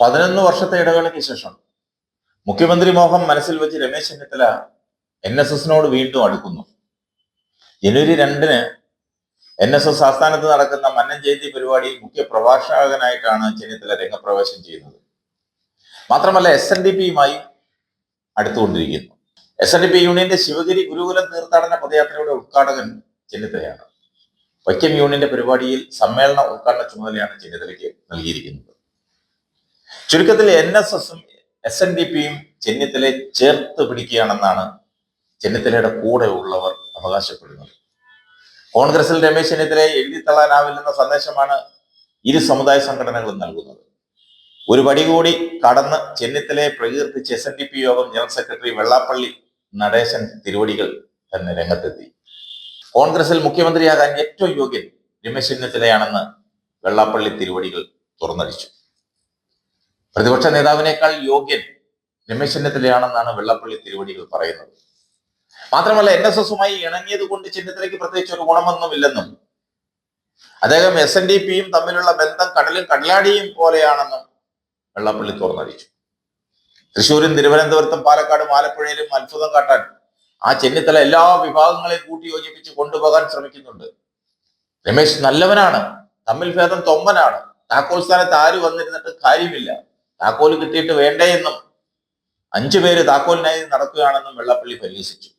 പതിനൊന്ന് വർഷത്തെ ഇടവേളയ്ക്ക് ശേഷം മുഖ്യമന്ത്രി മോഹൻ മനസ്സിൽ വെച്ച് രമേശ് ചെന്നിത്തല എൻ എസ് എസിനോട് വീണ്ടും അടുക്കുന്നു. ജനുവരി രണ്ടിന് എൻ എസ് എസ് ആസ്ഥാനത്ത് നടക്കുന്ന മന്നൻ ജയന്തി പരിപാടിയിൽ മുഖ്യ പ്രഭാഷകനായിട്ടാണ് ചെന്നിത്തല രംഗപ്രവേശം ചെയ്യുന്നത്. മാത്രമല്ല എസ് എൻ ഡി പിയുമായി അടുത്തുകൊണ്ടിരിക്കുന്നു. എസ് എൻ ഡി പി യൂണിയന്റെ ശിവഗിരി ഗുരുകുലം തീർത്ഥാടന പദയാത്രയുടെ ഉദ്ഘാടകൻ ചെന്നിത്തലയാണ്. വൈക്കം യൂണിയന്റെ പരിപാടിയിൽ സമ്മേളന ഉദ്ഘാടന ചുമതലയാണ് ചെന്നിത്തലയ്ക്ക് നൽകിയിരിക്കുന്നത്. ചുരുക്കത്തിൽ എൻ എസ് എസും എസ് എൻ ഡി പിയും ചെന്നിത്തലയെ ചേർത്ത് പിടിക്കുകയാണെന്നാണ് ചെന്നിത്തലയുടെ കൂടെ ഉള്ളവർ അവകാശപ്പെടുന്നത്. കോൺഗ്രസിൽ രമേശ് ചെന്നിത്തലയെ എഴുതിത്തള്ളാനാവില്ലെന്ന സന്ദേശമാണ് ഇരു സമുദായ സംഘടനകളും നൽകുന്നത്. ഒരു പടി കൂടി കടന്ന് ചെന്നിത്തലയെ പ്രകീർത്തിച്ച് S N D P Yogam general secretary Vellappally Natesan തിരുവടികൾ തന്നെ രംഗത്തെത്തി. കോൺഗ്രസിൽ മുഖ്യമന്ത്രിയാകാൻ ഏറ്റവും യോഗ്യൻ രമേശ് ചെന്നിത്തലയാണെന്ന് വെള്ളാപ്പള്ളി തിരുവടികൾ തുറന്നടിച്ചു. പ്രതിപക്ഷ നേതാവിനേക്കാൾ യോഗ്യൻ രമേശ് ചെന്നിത്തലയാണെന്നാണ് വെള്ളപ്പള്ളി തിരുവടികൾ പറയുന്നത്. മാത്രമല്ല എൻ എസ് എസുമായി ഇണങ്ങിയത് കൊണ്ട് ചെന്നിത്തലയ്ക്ക് പ്രത്യേകിച്ച് ഒരു ഗുണമൊന്നുമില്ലെന്നും അദ്ദേഹം എസ് എൻ ഡി പിയും തമ്മിലുള്ള ബന്ധം കടലും കടലാടിയും പോലെയാണെന്നും വെള്ളപ്പള്ളി തുറന്നടിച്ചു തൃശ്ശൂരും തിരുവനന്തപുരത്തും പാലക്കാടും ആലപ്പുഴയിലും അത്ഭുതം കാട്ടാൻ ആ ചെന്നിത്തല എല്ലാ വിഭാഗങ്ങളെയും കൂട്ടി യോജിപ്പിച്ച് കൊണ്ടുപോകാൻ ശ്രമിക്കുന്നുണ്ട്. രമേശ് നല്ലവനാണ് തമ്മിൽ ഭേദം തൊമ്മനാണ്. താക്കോൽ സ്ഥാനത്ത് ആര് വന്നിരുന്നിട്ട് കാര്യമില്ല. താക്കോൽ കിട്ടിയിട്ട് വേണ്ടേ എന്നും അഞ്ചു പേര് താക്കോലിനായി നടക്കുകയാണെന്നും വെള്ളപ്പള്ളി പരിഹസിച്ചു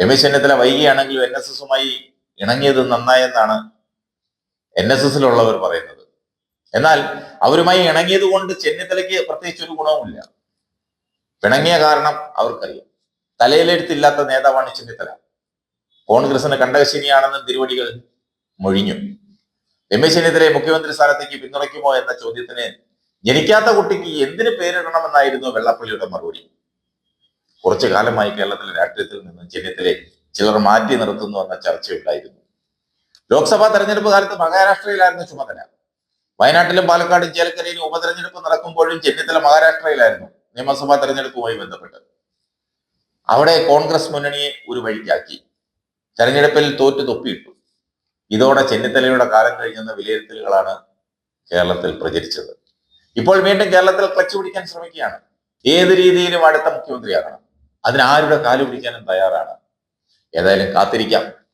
രമേശ് ചെന്നിത്തല വൈകിയാണെങ്കിലും എൻ എസ് എസുമായി ഇണങ്ങിയത് നന്നായെന്നാണ് എൻ എസ് എസിലുള്ളവർ പറയുന്നത്. എന്നാൽ അവരുമായി ഇണങ്ങിയത് കൊണ്ട് ചെന്നിത്തലയ്ക്ക് പ്രത്യേകിച്ച് ഒരു ഗുണവുമില്ല. പിണങ്ങിയ കാരണം അവർക്കറിയാം. തലയിലെടുത്തില്ലാത്ത നേതാവാണ് ചെന്നിത്തല. കോൺഗ്രസിന് കണ്ടകശിനിയാണെന്ന് തിരുവടികൾ മൊഴിഞ്ഞു. രമേശ് ചെന്നിത്തലയെ മുഖ്യമന്ത്രി സ്ഥാനത്തേക്ക് പിന്തുണയ്ക്കുമോ എന്ന ചോദ്യത്തിന് ജനിക്കാത്ത കുട്ടിക്ക് എന്തിന് പേരിടണമെന്നായിരുന്നു വെള്ളാപ്പള്ളിയുടെ മറുപടി? കുറച്ചു കാലമായി കേരളത്തിലെ രാഷ്ട്രീയത്തിൽ നിന്ന് ചെന്നിത്തലയെ ചിലർ മാറ്റി നിർത്തുന്നു എന്ന ചർച്ചയുണ്ടായിരുന്നു. ലോക്സഭാ തെരഞ്ഞെടുപ്പ് കാലത്ത് മഹാരാഷ്ട്രയിലായിരുന്നു ചുമതല. വയനാട്ടിലും പാലക്കാടും ചേലക്കരയിലും ഉപതെരഞ്ഞെടുപ്പ് നടക്കുമ്പോഴും ചെന്നിത്തല മഹാരാഷ്ട്രയിലായിരുന്നു നിയമസഭാ തെരഞ്ഞെടുപ്പുമായി ബന്ധപ്പെട്ട്. അവിടെ കോൺഗ്രസ് മുന്നണിയെ ഒരു വഴിക്കാക്കി. തെരഞ്ഞെടുപ്പിൽ തോറ്റു തൊപ്പിയിട്ടു. ഇതോടെ ചെന്നിത്തലയുടെ കാലം കഴിഞ്ഞെന്ന വിലയിരുത്തലുകളാണ് കേരളത്തിൽ പ്രചരിച്ചത്. ഇപ്പോൾ വീണ്ടും കേരളത്തിൽ ക്ലച്ച് പിടിക്കാൻ ശ്രമിക്കുകയാണ്. ഏത് രീതിയിലും അടുത്ത മുഖ്യമന്ത്രിയാകണം. അതിനാരുടെ കാലു പിടിക്കാനും തയ്യാറാണ്. ഏതായാലും കാത്തിരിക്കാം.